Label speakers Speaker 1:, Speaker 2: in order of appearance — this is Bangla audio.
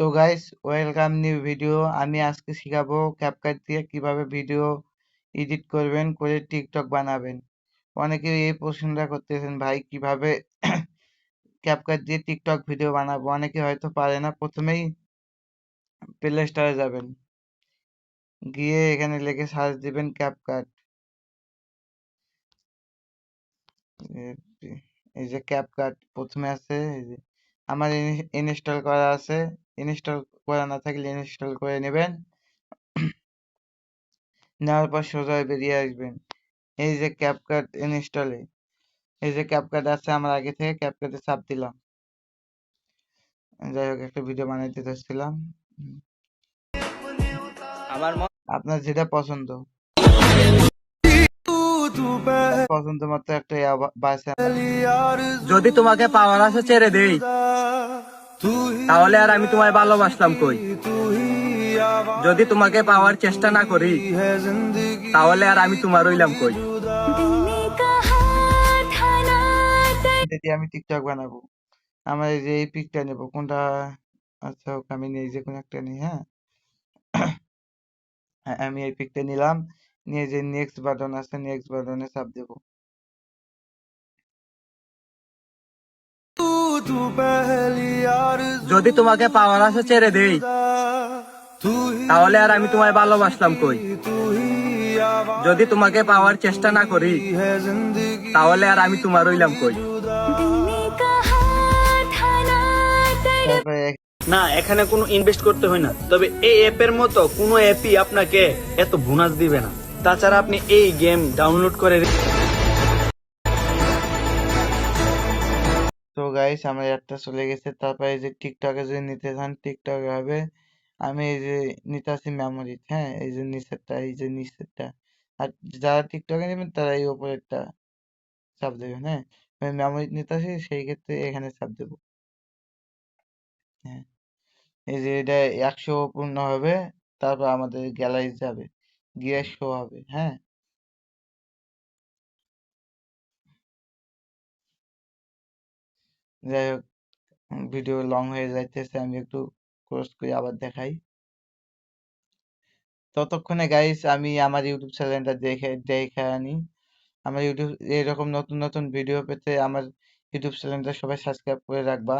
Speaker 1: তো গাইস ওয়েলকাম নিউ ভিডিও আমি আজকে শিখাবো ক্যাপকাট দিয়ে কীভাবে ভিডিও এডিট করবেন, করে টিকটক বানাবেন। অনেকে এই প্রশ্নটা করতেছেন, ভাই, কীভাবে ক্যাপকাট দিয়ে টিকটক ভিডিও বানাবো? অনেকে হয়তো পারে না। প্রথমেই প্লে স্টোরে যাবেন। গিয়ে এখানে লিখে সার্চ দিবেন ক্যাপকাট এই যে ক্যাপকাট প্রথমে আছে, এই যে আমার ইনস্টল করা আছে। ইনস্টল করা না থাকলে ইনস্টল করে নেবেন। নেওয়ার পর সোজা বেরিয়ে আসবেন। এই যে ক্যাপকাট ইনস্টলে এই যে ক্যাপকাট আছে আমার আগে থেকে ক্যাপকাটে চাপ দিলাম। যাই হোক একটা ভিডিও বানাইতে চাচ্ছিলাম। আপনার যেটা পছন্দ। পছন্দ মতো একটা
Speaker 2: যদি তোমাকে পাওয়ার আছে ছেড়ে দেই তাহলে আর আমি তোমায় ভালোবাসলাম কই? যদি তোমাকে পাওয়ার চেষ্টা না করি তাহলে আর আমি তোমার রইলাম কই?
Speaker 1: যদি আমি টিকটক বানাবো। আমার যে এই পিকটা নেব কোনটা আচ্ছা হোক আমি নেই যে কোনো একটা নিই হ্যাঁ? হ্যাঁ, আমি এই পিকটা নিলাম। নিয়ে যে নেক্সট বাটন আছে নেক্সট বাটনে চাপ দেবো।
Speaker 2: যদি তোমাকে পাওয়ার আছে ছেড়ে দেই তাহলে আর আমি তোমায় ভালোবাসলাম কই? যদি তোমাকে পাওয়ার চেষ্টা না করি তাহলে আর আমি তোমার রইলাম কই?
Speaker 3: না এখানে কোনো ইনভেস্ট করতে হয় না। তবে এই অ্যাপের মতো কোনো অ্যাপই আপনাকে এত বোনাস দিবে না। তাছাড়া আপনি এই গেম ডাউনলোড করে
Speaker 1: তো গাইস আমার একটা চলে গেছে। তারপরে এই যে টিকটকে যদি নিতে চান টিকটকে হবে। আমি এই যে নিতেছি মেমোরি হ্যাঁ? এই যে নিচেরটা, এই যে নিচেরটা। আর যারা টিকটকে নেবেন তারা এই উপরেরটা চাপ দেবেন হ্যাঁ? মেমোরি নিতেছি সেই ক্ষেত্রে এখানে চাপ দেবো। হ্যাঁ? এই যে এটা একশো পূর্ণ হবে, তারপর আমাদের গ্যালারি যাবে। শো হবে হ্যাঁ? যাই হোক ভিডিও লং হয়ে যাইতেছে, আমি একটু ক্রস করে আবার দেখাই। ততক্ষণে গাইস আমি আমার ইউটিউব চ্যানেলটা দেখে দেখে আনি। আমার ইউটিউব এরকম নতুন নতুন ভিডিও পেতে আমার ইউটিউব চ্যানেলটা সবাই সাবস্ক্রাইব করে রাখবা।